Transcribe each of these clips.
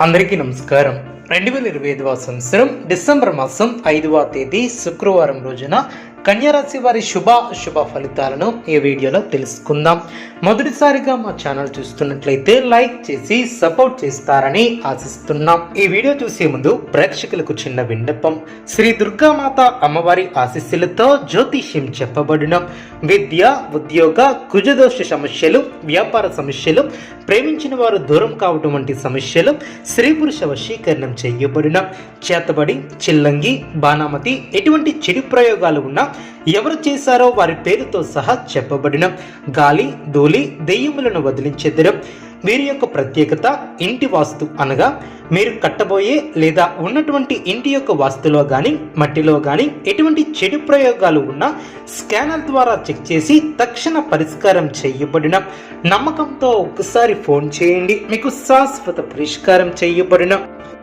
అందరికీ నమస్కారం. రెండు వేల ఇరవై ఐదవ సంవత్సరం డిసెంబర్ మాసం ఐదవ తేదీ శుక్రవారం రోజున కన్యారాశి వారి శుభ శుభ ఫలితాలను ఈ వీడియోలో తెలుసుకుందాం. మొదటిసారిగా మా ఛానల్ చూస్తున్నట్లయితే లైక్ చేసి సపోర్ట్ చేస్తారని ఆశిస్తున్నాం. ఈ వీడియో చూసే ముందు ప్రేక్షకులకు చిన్న విన్నపం. శ్రీ దుర్గామాత అమ్మవారి ఆశీస్సులతో జ్యోతిష్యం చెప్పబడిన. విద్య ఉద్యోగ కుజదోష సమస్యలు వ్యాపార సమస్యలు ప్రేమించిన వారు దూరం కావటం వంటి సమస్యలు స్త్రీ పురుష వశీకరణం చేయబడిన. చేతబడి చిల్లంగి బాణామతి ఎటువంటి చెడు ప్రయోగాలు ఉన్నా ఎవరు చేశారో వారి పేరుతో సహా చెప్పబడిన గాలి ధూళి దెయ్యములను వదిలించెదరు వీరి యొక్క ప్రత్యేకత ఇంటి వాస్తు అనగా మీరు కట్టబోయే లేదా ఉన్నటువంటి ఇంటి యొక్క వాస్తులో కానీ మట్టిలో కానీ ఎటువంటి చెడు ప్రయోగాలు ఉన్నా స్కానర్ ద్వారా చెక్ చేసి తక్షణ పరిష్కారం చేయబడిన నమ్మకంతో ఒకసారి ఫోన్ చేయండి. మీకు శాశ్వత పరిష్కారం చేయబడిన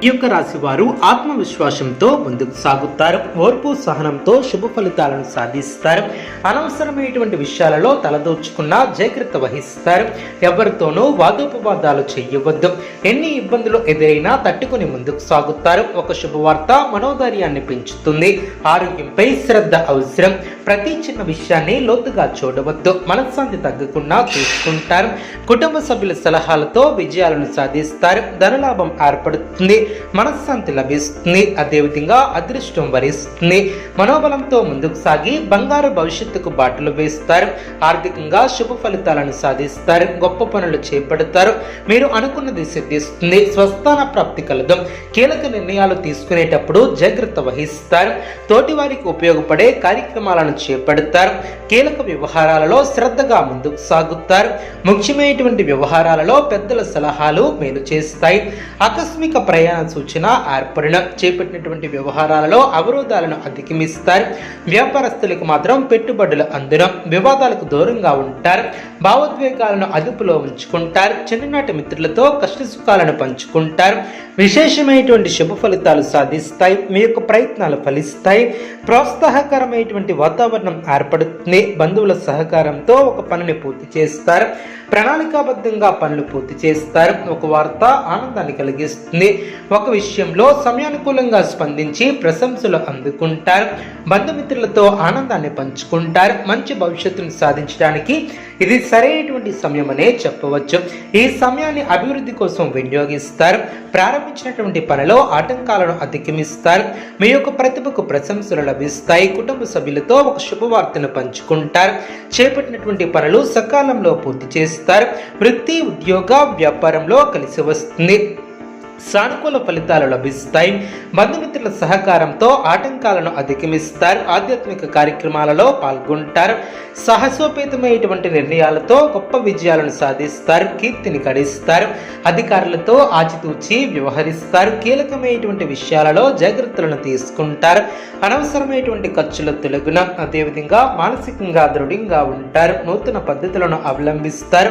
ఈ యొక్క రాశి వారు ఆత్మవిశ్వాసంతో ముందుకు సాగుతారు. ఓర్పు సహనంతో శుభ ఫలితాలను సాధిస్తారు. అనవసరమైనటువంటి విషయాలలో తలదోచుకున్న జాగ్రత్త వహిస్తారు. ఎవరితోనూ వాదోపవాదాలు చేయవద్దు. ఎన్ని ఇబ్బందులు ఎదురైనా తట్టుకుని ముందుకు సాగుతారు. ఒక శుభవార్త మనోధైర్యాన్ని పెంచుతుంది. ఆరోగ్యంపై శ్రద్ధ అవసరం. ప్రతి చిన్న విషయాన్ని లోతుగా చూడవద్దు. మనశ్శాంతి తగ్గకుండా చూసుకుంటారు. కుటుంబ సభ్యుల సలహాలతో విజయాలను సాధిస్తారు. ధనలాభం ఏర్పడుతుంది. మనశ్శాంతి లభిస్తుంది. అదేవిధంగా అదృష్టం వరిస్తుంది. మనోబలంతో ముందుకు సాగి బంగారు భవిష్యత్తుకు బాటలు వేస్తారు. ఆర్థికంగా శుభ ఫలితాలను సాధిస్తారు. గొప్ప పనులు చేపడతారు. మీరు అనుకున్నది సిద్ధిస్తుంది. స్వస్థాన ప్రాప్తి కలదు. కీలక నిర్ణయాలు తీసుకునేటప్పుడు జాగ్రత్త వహిస్తారు. తోటి వారికి ఉపయోగపడే కార్యక్రమాలను చేపడతారు. కీలక వ్యవహారాలలో శ్రద్ధగా ముందుకు సాగుతారు. ముఖ్యమైనటువంటి వ్యవహారాలలో పెద్దల సలహాలు మేలు చేస్తాయి. ఆకస్మిక ప్రయాణ సూచన ఏర్పడిన చేపట్టినటువంటి వ్యవహారాలలో అవరోధాలను అధిగమిస్తారు. వ్యాపారస్తులకు మాత్రం పెట్టుబడులు అందున వివాదాలకు దూరంగా ఉంటారు. భావోద్వేగాలను అదుపులో ఉంచుకుంటారు. చిన్ననాటి మిత్రులతో కష్ట సుఖాలను పంచుకుంటారు. విశేషమైనటువంటి శుభ ఫలితాలు సాధిస్తాయి. మీ యొక్క ప్రయత్నాలు ఫలిస్తాయి. ప్రోత్సాహకరమైనటువంటి వాతావరణం ఏర్పడుతుంది. బంధువుల సహకారంతో ఒక పనిని పూర్తి చేస్తారు. ప్రణాళికాబద్ధంగా పనులు పూర్తి చేస్తారు. ఒక వార్త ఆనందాన్ని కలిగిస్తుంది. ఒక విషయంలో సమయానుకూలంగా స్పందించి ప్రశంసలు అందుకుంటారు. బంధుమిత్రులతో ఆనందాన్ని పంచుకుంటారు. మంచి భవిష్యత్తును సాధించడానికి ఇది సరైనటువంటి సమయం అనే చెప్పవచ్చు. ఈ సమయాన్ని అభివృద్ధి కోసం వినియోగిస్తారు. ప్రారంభించినటువంటి పనిలో ఆటంకాలను అధిగమిస్తారు. మీ యొక్క ప్రతిభకు ప్రశంసలు లభిస్తాయి. కుటుంబ సభ్యులతో ఒక శుభవార్తను పంచుకుంటారు. చేపట్టినటువంటి పనులు సకాలంలో పూర్తి చేస్తారు. వృత్తి ఉద్యోగ వ్యాపారంలో కలిసి వస్తుంది. సానుకూల ఫలితాలు లభిస్తాయి. బంధుమిత్రుల సహకారంతో ఆటంకాలను అధిగమిస్తారు. ఆధ్యాత్మిక కార్యక్రమాలలో పాల్గొంటారు. సాహసోపేతమైనటువంటి నిర్ణయాలతో గొప్ప విజయాలను సాధిస్తారు. కీర్తిని గడిస్తారు. అధికారులతో ఆచితూచి వ్యవహరిస్తారు. కీలకమైనటువంటి విషయాలలో జాగ్రత్తలను తీసుకుంటారు. అనవసరమైనటువంటి ఖర్చుల తొలగున అదేవిధంగా మానసికంగా దృఢంగా ఉంటారు. నూతన పద్ధతులను అవలంబిస్తారు.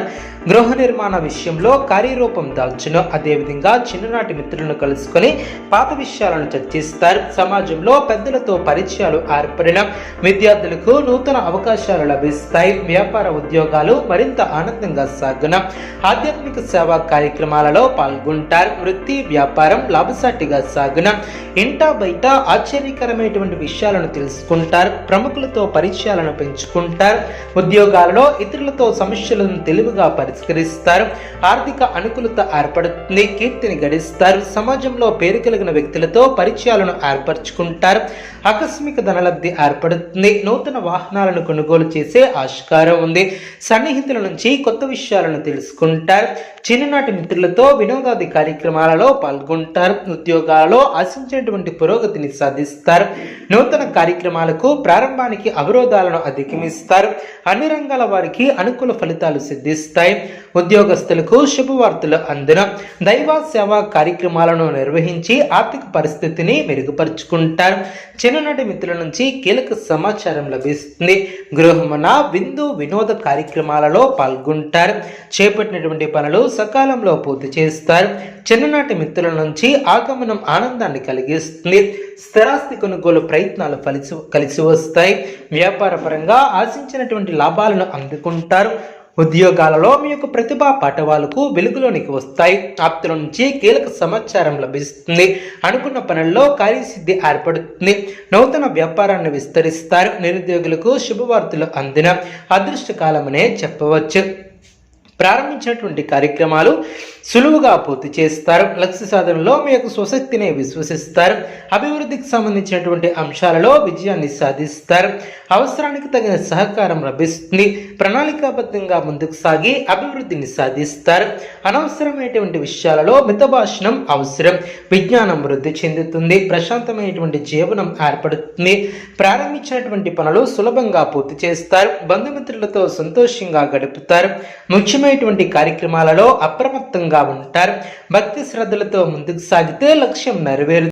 గృహ నిర్మాణ విషయంలో కార్యరూపం దాల్చును. అదేవిధంగా చిన్న చిన్ననాటి మిత్రులను కలుసుకొని పాత విషయాలను చర్చిస్తారు. సమాజంలో పెద్దలతో పరిచయాలు ఏర్పడిన విద్యార్థులకు నూతన అవకాశాలు లభిస్తాయి. వ్యాపార ఉద్యోగాలు మరింత ఆనందంగా సాగున. ఆధ్యాత్మిక సేవా కార్యక్రమాలలో పాల్గొంటారు. వృత్తి వ్యాపారం లాభసాటిగా సాగున. ఇంటా బయట ఆశ్చర్యకరమైనటువంటి విషయాలను తెలుసుకుంటారు. ప్రముఖులతో పరిచయాలను పెంచుకుంటారు. ఉద్యోగాలలో ఇతరులతో సమస్యలను తెలివిగా పరిష్కరిస్తారు. ఆర్థిక అనుకూలత ఏర్పడుతుంది. కీర్తిని గడిస్తారు సమాజంలో పేరు కలిగిన వ్యక్తులతో పరిచయాలను ఏర్పరచుకుంటారు. ఆకస్మిక ధనలబ్ధి ఏర్పడుతుంది. నూతన వాహనాలను కొనుగోలు చేసే ఆస్కారం ఉంది. సన్నిహితుల నుంచి కొత్త విషయాలను తెలుసుకుంటారు. చిన్ననాటి మిత్రులతో వినోదాది కార్యక్రమాలలో పాల్గొంటారు. ఉద్యోగాలలో ఆశించినటువంటి పురోగతిని సాధిస్తారు. నూతన కార్యక్రమాలకు ప్రారంభానికి అవరోధాలను అధిగమిస్తారు. అన్ని రంగాల వారికి అనుకూల ఫలితాలు సిద్ధిస్తాయి. ఉద్యోగస్తులకు శుభవార్తలు అందిన దైవ సేవా కార్యక్రమాలను నిర్వహించి ఆర్థిక పరిస్థితిని మెరుగుపరుచుకుంటారు. చిన్ననాటి మిత్రుల నుంచి కీలక సమాచారం లభిస్తుంది. గృహమున విందు వినోద కార్యక్రమాలలో పాల్గొంటారు. చేపట్టినటువంటి పనులు సకాలంలో పూర్తి చేస్తారు. చిన్ననాటి మిత్రుల నుంచి ఆగమనం ఆనందాన్ని కలిగిస్తుంది. స్థిరాస్తి కొనుగోలు ప్రయత్నాలు కలిసి కలిసి వస్తాయి. వ్యాపార పరంగా ఆశించినటువంటి లాభాలను అందుకుంటారు. ఉద్యోగాలలో మీ యొక్క ప్రతిభా పాఠవాలకు వెలుగులోనికి వస్తాయి. ఆప్తుల నుంచి కీలక సమాచారం లభిస్తుంది. అనుకున్న పనుల్లో కార్యసిద్ధి ఏర్పడుతుంది. నూతన వ్యాపారాన్ని విస్తరిస్తారు. నిరుద్యోగులకు శుభవార్తలు అందిన అదృష్టకాలమనే చెప్పవచ్చు. ప్రారంభించినటువంటి కార్యక్రమాలు సులువుగా పూర్తి చేస్తారు. లక్ష్య సాధనలో మీ యొక్క స్వశక్తిని విశ్వసిస్తారు. అభివృద్ధికి సంబంధించినటువంటి అంశాలలో విజయాన్ని సాధిస్తారు. అవసరానికి తగిన సహకారం లభిస్తుంది. ప్రణాళికాబద్ధంగా ముందుకు సాగి అభివృద్ధిని సాధిస్తారు. అనవసరమైనటువంటి విషయాలలో మితభాషణం అవసరం. విజ్ఞానం వృద్ధి చెందుతుంది. ప్రశాంతమైనటువంటి జీవనం ఏర్పడుతుంది. ప్రారంభించినటువంటి పనులు సులభంగా పూర్తి చేస్తారు. బంధుమిత్రులతో సంతోషంగా గడుపుతారు. ముఖ్యమైన ముఖ్యమైనటువంటి కార్యక్రమాలలో అప్రమత్తంగా ఉంటారు. భక్తి శ్రద్ధలతో ముందుకు సాగితే లక్ష్యం నెరవేరు